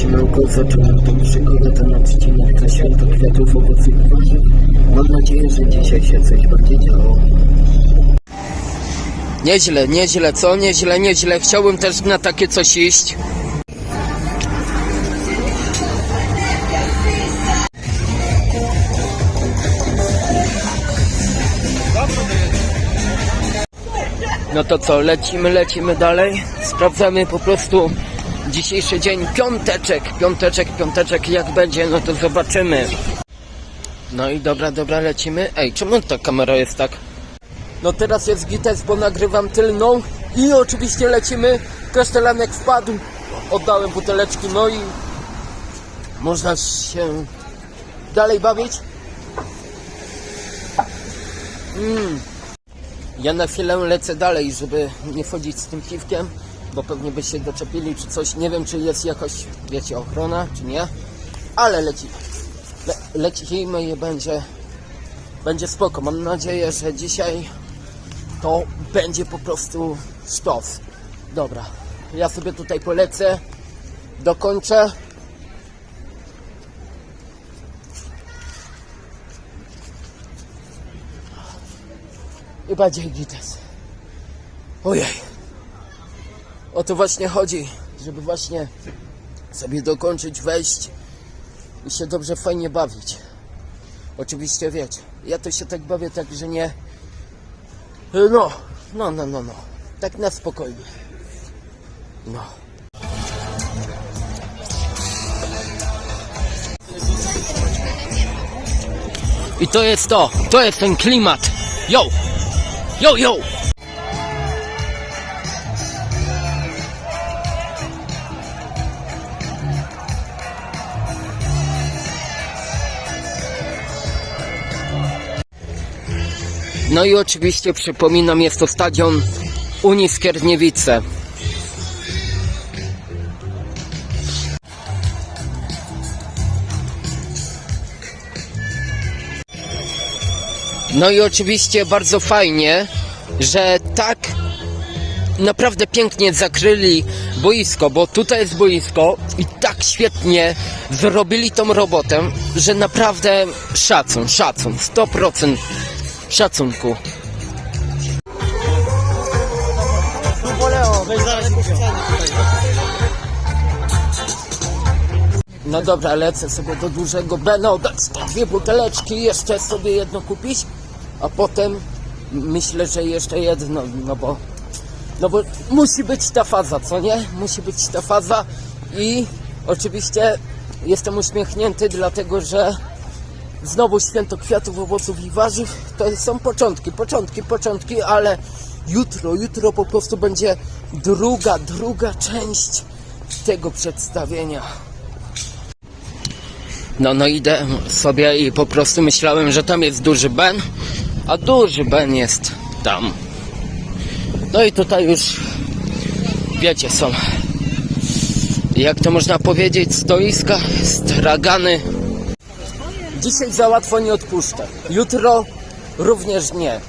śmiałko zacząłem tą przygodę, ten odcinek na święto kwiatów, owoców i warzyw. Mam nadzieję, że dzisiaj się coś będzie działo. Nieźle, nieźle, co? Nieźle, nieźle. Chciałbym też na takie coś iść. No to co, lecimy, lecimy dalej. Sprawdzamy po prostu dzisiejszy dzień. Piąteczek, piąteczek, piąteczek. Jak będzie, no to zobaczymy. No i dobra, dobra, lecimy. Ej, czemu ta kamera jest tak? No teraz jest gites, bo nagrywam tylną i oczywiście lecimy. Kasztelanek wpadł, oddałem buteleczki, no i można się dalej bawić. Mm. Ja na chwilę lecę dalej, żeby nie wchodzić z tym piwkiem, bo pewnie by się doczepili czy coś. Nie wiem, czy jest jakoś, wiecie, ochrona, czy nie, ale leci. Le lecimy i będzie, będzie spoko. Mam nadzieję, że dzisiaj to będzie po prostu sztos. Dobra, ja sobie tutaj polecę, dokończę. I będzie gites. Ojej. O to właśnie chodzi, żeby właśnie sobie dokończyć, wejść i się dobrze, fajnie bawić. Oczywiście wiecie, ja to się tak bawię tak, że nie... No, no, no, no, no. Tak na spokojnie. No. I to jest to, to jest ten klimat. Yo! Yo, yo! No i oczywiście przypominam, jest to stadion Unii Skierniewice. No i oczywiście bardzo fajnie, że tak naprawdę pięknie zakryli boisko, bo tutaj jest boisko i tak świetnie zrobili tą robotę, że naprawdę szacun, szacun, 100% szacunku. No dobra, lecę sobie do dużego Beno, dać te dwie buteleczki, jeszcze sobie jedno kupić, a potem myślę, że jeszcze jedno, no bo, no bo musi być ta faza, co nie? Musi być ta faza i oczywiście jestem uśmiechnięty, dlatego że znowu święto kwiatów, owoców i warzyw. To są początki, początki, początki, ale jutro, jutro po prostu będzie druga, druga część tego przedstawienia. No, no idę sobie i po prostu myślałem, że tam jest duży Ben, a duży Ben jest tam. No i tutaj już, wiecie, są, jak to można powiedzieć, stoiska, stragany. Dzisiaj za łatwo nie odpuszczę. Jutro również nie.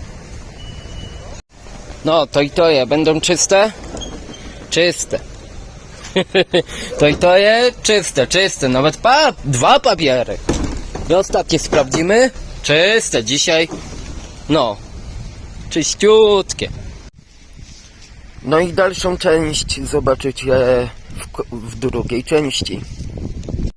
No, to i to je. Będą czyste? Czyste. to i to je czyste, czyste. Nawet pa, dwa papiery. I ostatnie sprawdzimy. Czyste. Dzisiaj, no, czyściutkie. No i dalszą część zobaczycie w, w drugiej części.